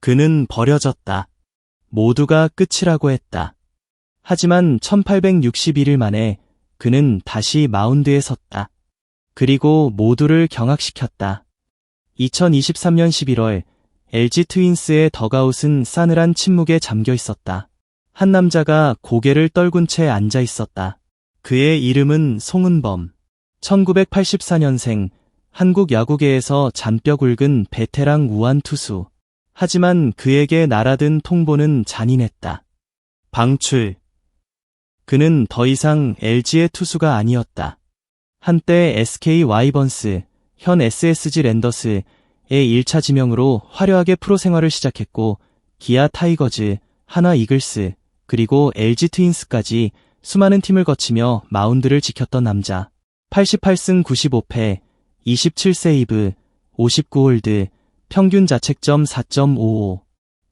그는 버려졌다. 모두가 끝이라고 했다. 하지만 1861일 만에 그는 다시 마운드에 섰다. 그리고 모두를 경악시켰다. 2023년 11월 LG 트윈스의 더가웃은 싸늘한 침묵에 잠겨 있었다. 한 남자가 고개를 떨군 채 앉아 있었다. 그의 이름은 송은범. 1984년생 한국 야구계에서 잔뼈 굵은 베테랑 우한 투수. 하지만 그에게 날아든 통보는 잔인했다. 방출. 그는 더 이상 LG의 투수가 아니었다. 한때 SK 와이번스, 현 SSG 랜더스의 1차 지명으로 화려하게 프로 생활을 시작했고, 기아 타이거즈, 하나 이글스, 그리고 LG 트윈스까지 수많은 팀을 거치며 마운드를 지켰던 남자. 88승 95패, 27세이브, 59홀드, 평균 자책점 4.55.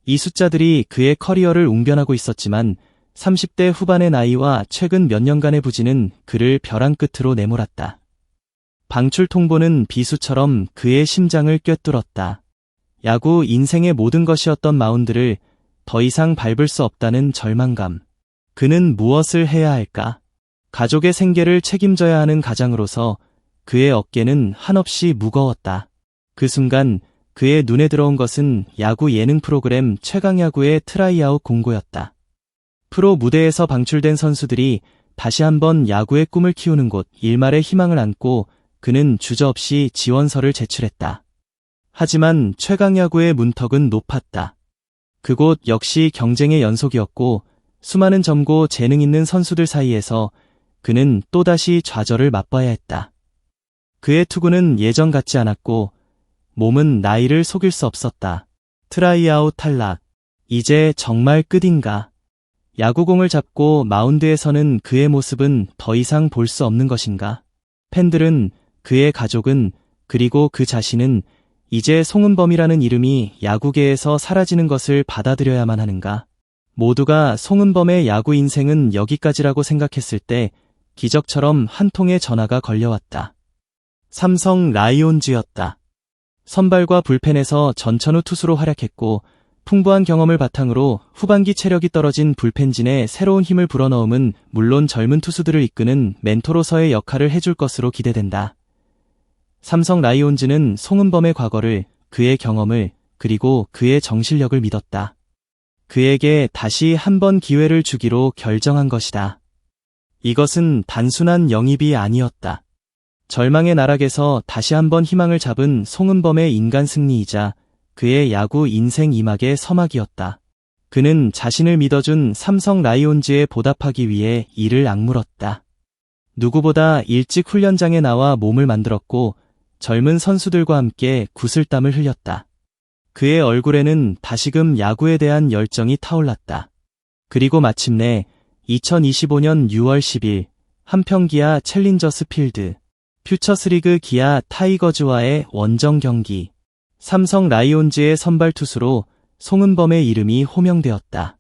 이 숫자들이 그의 커리어를 웅변하고 있었지만 30대 후반의 나이와 최근 몇 년간의 부진은 그를 벼랑 끝으로 내몰았다. 방출 통보는 비수처럼 그의 심장을 꿰뚫었다. 야구 인생의 모든 것이었던 마운드를 더 이상 밟을 수 없다는 절망감. 그는 무엇을 해야 할까? 가족의 생계를 책임져야 하는 가장으로서 그의 어깨는 한없이 무거웠다. 그 순간 그의 눈에 들어온 것은 야구 예능 프로그램 최강야구의 트라이아웃 공고였다. 프로 무대에서 방출된 선수들이 다시 한번 야구의 꿈을 키우는 곳 일말의 희망을 안고 그는 주저없이 지원서를 제출했다. 하지만 최강야구의 문턱은 높았다. 그곳 역시 경쟁의 연속이었고 수많은 점고 재능 있는 선수들 사이에서 그는 또다시 좌절을 맛봐야 했다. 그의 투구는 예전 같지 않았고 몸은 나이를 속일 수 없었다. 트라이아웃 탈락. 이제 정말 끝인가? 야구공을 잡고 마운드에 서는 그의 모습은 더 이상 볼 수 없는 것인가? 팬들은, 그의 가족은, 그리고 그 자신은 이제 송은범이라는 이름이 야구계에서 사라지는 것을 받아들여야만 하는가? 모두가 송은범의 야구 인생은 여기까지라고 생각했을 때 기적처럼 한 통의 전화가 걸려왔다. 삼성 라이온즈였다. 선발과 불펜에서 전천후 투수로 활약했고 풍부한 경험을 바탕으로 후반기 체력이 떨어진 불펜진에 새로운 힘을 불어넣음은 물론 젊은 투수들을 이끄는 멘토로서의 역할을 해줄 것으로 기대된다. 삼성 라이온즈는 송은범의 과거를, 그의 경험을, 그리고 그의 정실력을 믿었다. 그에게 다시 한 번 기회를 주기로 결정한 것이다. 이것은 단순한 영입이 아니었다. 절망의 나락에서 다시 한번 희망을 잡은 송은범의 인간 승리이자 그의 야구 인생 이막의 서막이었다. 그는 자신을 믿어준 삼성 라이온즈에 보답하기 위해 이를 악물었다. 누구보다 일찍 훈련장에 나와 몸을 만들었고 젊은 선수들과 함께 구슬땀을 흘렸다. 그의 얼굴에는 다시금 야구에 대한 열정이 타올랐다. 그리고 마침내 2025년 6월 10일 한평기아 챌린저스 필드 퓨처스리그 기아 타이거즈와의 원정 경기. 삼성 라이온즈의 선발 투수로 송은범의 이름이 호명되었다.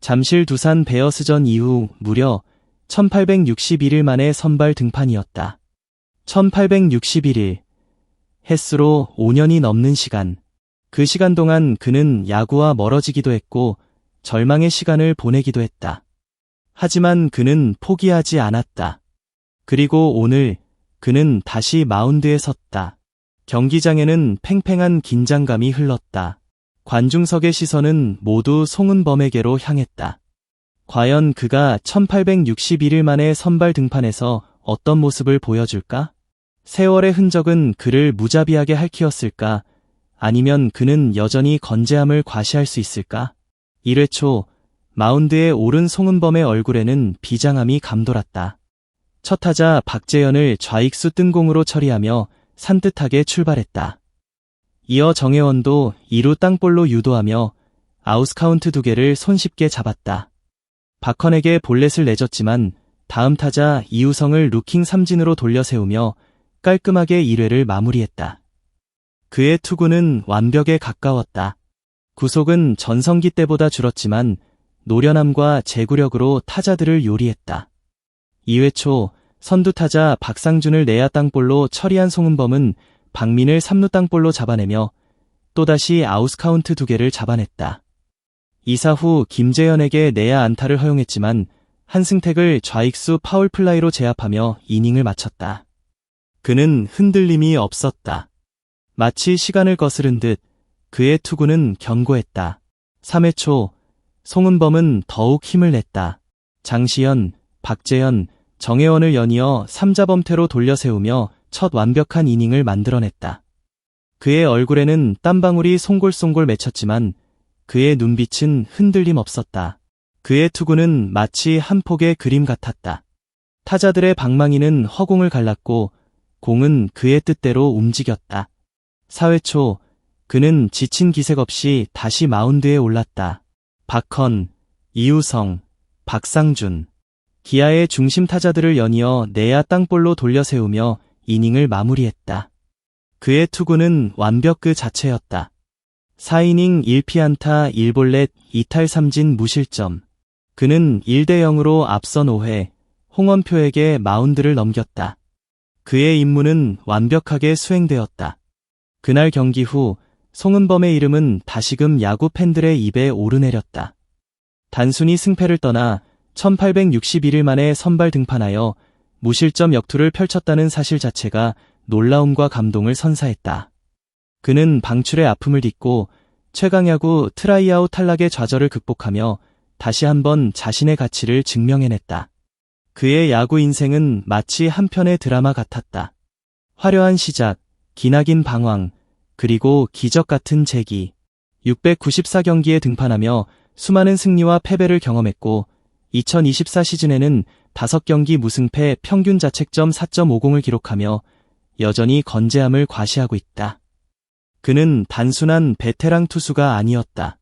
잠실 두산 베어스전 이후 무려 1861일 만에 선발 등판이었다. 1861일. 횟수로 5년이 넘는 시간. 그 시간 동안 그는 야구와 멀어지기도 했고 절망의 시간을 보내기도 했다. 하지만 그는 포기하지 않았다. 그리고 오늘 그는 다시 마운드에 섰다. 경기장에는 팽팽한 긴장감이 흘렀다. 관중석의 시선은 모두 송은범에게로 향했다. 과연 그가 1861일 만에 선발 등판에서 어떤 모습을 보여줄까? 세월의 흔적은 그를 무자비하게 핥히었을까? 아니면 그는 여전히 건재함을 과시할 수 있을까? 1회 초, 마운드에 오른 송은범의 얼굴에는 비장함이 감돌았다. 첫 타자 박재현을 좌익수 뜬공으로 처리하며 산뜻하게 출발했다. 이어 정혜원도 2루 땅볼로 유도하며 아우스카운트 두 개를 손쉽게 잡았다. 박헌에게 볼넷을 내줬지만 다음 타자 이우성을 루킹 삼진으로 돌려 세우며 깔끔하게 1회를 마무리했다. 그의 투구는 완벽에 가까웠다. 구속은 전성기 때보다 줄었지만 노련함과 제구력으로 타자들을 요리했다. 2회 초 선두 타자 박상준을 내야 땅볼로 처리한 송은범은 박민을 3루 땅볼로 잡아내며 또다시 아웃카운트 두 개를 잡아냈다. 이사 후 김재현에게 내야 안타를 허용했지만 한승택을 좌익수 파울 플라이로 제압하며 이닝을 마쳤다. 그는 흔들림이 없었다. 마치 시간을 거스른 듯 그의 투구는 견고했다. 3회 초 송은범은 더욱 힘을 냈다. 장시현, 박재현, 정혜원을 연이어 3자 범퇴로 돌려세우며 첫 완벽한 이닝을 만들어냈다. 그의 얼굴에는 땀방울이 송골송골 맺혔지만 그의 눈빛은 흔들림 없었다. 그의 투구는 마치 한 폭의 그림 같았다. 타자들의 방망이는 허공을 갈랐고 공은 그의 뜻대로 움직였다. 4회 초 그는 지친 기색 없이 다시 마운드에 올랐다. 박헌, 이우성, 박상준, 기아의 중심 타자들을 연이어 내야 땅볼로 돌려세우며 이닝을 마무리했다. 그의 투구는 완벽 그 자체였다. 4이닝 1피안타 1볼넷 2탈 3진 무실점. 그는 1대 0으로 앞선 5회 홍원표에게 마운드를 넘겼다. 그의 임무는 완벽하게 수행되었다. 그날 경기 후 송은범의 이름은 다시금 야구 팬들의 입에 오르내렸다. 단순히 승패를 떠나 1861일 만에 선발 등판하여 무실점 역투를 펼쳤다는 사실 자체가 놀라움과 감동을 선사했다. 그는 방출의 아픔을 딛고 최강야구 트라이아웃 탈락의 좌절을 극복하며 다시 한번 자신의 가치를 증명해냈다. 그의 야구 인생은 마치 한 편의 드라마 같았다. 화려한 시작, 기나긴 방황, 그리고 기적 같은 재기. 694경기에 등판하며 수많은 승리와 패배를 경험했고 2024 시즌에는 5경기 무승패 평균 자책점 4.50을 기록하며 여전히 건재함을 과시하고 있다. 그는 단순한 베테랑 투수가 아니었다.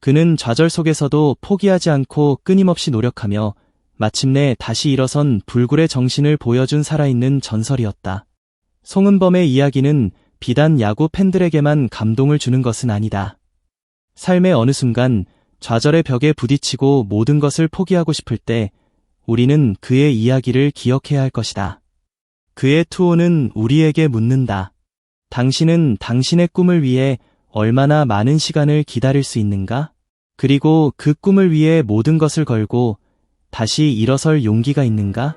그는 좌절 속에서도 포기하지 않고 끊임없이 노력하며 마침내 다시 일어선 불굴의 정신을 보여준 살아있는 전설이었다. 송은범의 이야기는 비단 야구 팬들에게만 감동을 주는 것은 아니다. 삶의 어느 순간 좌절의 벽에 부딪히고 모든 것을 포기하고 싶을 때 우리는 그의 이야기를 기억해야 할 것이다. 그의 투호는 우리에게 묻는다. 당신은 당신의 꿈을 위해 얼마나 많은 시간을 기다릴 수 있는가? 그리고 그 꿈을 위해 모든 것을 걸고 다시 일어설 용기가 있는가?